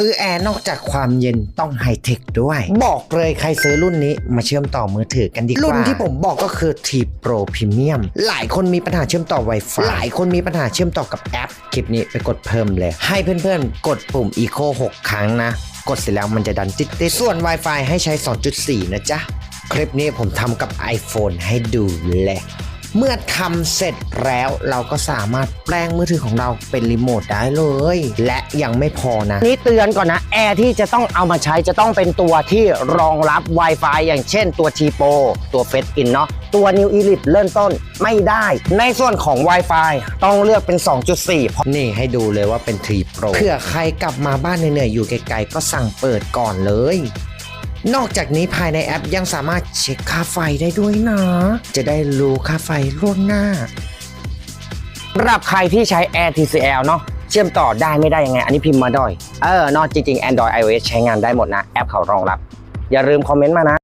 ซื้อแอร์นอกจากความเย็นต้องไฮเทคด้วย บอกเลยใครซื้อรุ่นนี้มาเชื่อมต่อมือถือกันดีกว่า รุ่นที่ผมบอกก็คือ T Pro Premium หลายคนมีปัญหาเชื่อมต่อ Wi-Fi หลายคนมีปัญหาเชื่อมต่อกับแอป คลิปนี้ไปกดเพิ่มเลย ให้เพื่อนๆ กดปุ่ม Eco 6 ครั้งนะ กดเสร็จแล้วมันจะดันติดติดๆส่วน Wi-Fi ให้ใช้ 2.4 นะจ๊ะ คลิปนี้ผมทำกับ iPhone ให้ดูเลย เมื่อทำเสร็จแล้วเราก็สามารถแปลงมือถือของเราเป็นรีโมทได้เลย และยังไม่พอนะ นี่เตือนก่อนนะแอร์ที่จะต้องเอามาใช้จะต้องเป็นตัวที่รองรับ Wi-Fi อย่างเช่นตัว t p o ตัว f a c e In เนาะตัว New Elite เริ่มต้นไม่ได้ ในส่วนของ Wi-Fi ต้องเลือกเป็น 2.4 เพราะนี่ให้ดูเลยว่าเป็น3 Pro เผื่อใครกลับมาบ้านเหนื่อยๆอยู่ไกลๆก็สั่งเปิดก่อนเลย นอกจากนี้ภายในแอปยังสามารถเช็คค่าไฟได้ด้วยนะ จะได้รู้ค่าไฟล่วงหน้าสำหรับใครที่ใช้ Air TCL เนาะเชื่อมต่อได้ไม่ได้ยังไง อันนี้พิมพ์มาด้อย เออนอกจริงๆ Android iOS ใช้งานได้หมดนะ แอปเขารองรับ อย่าลืมคอมเมนต์มานะ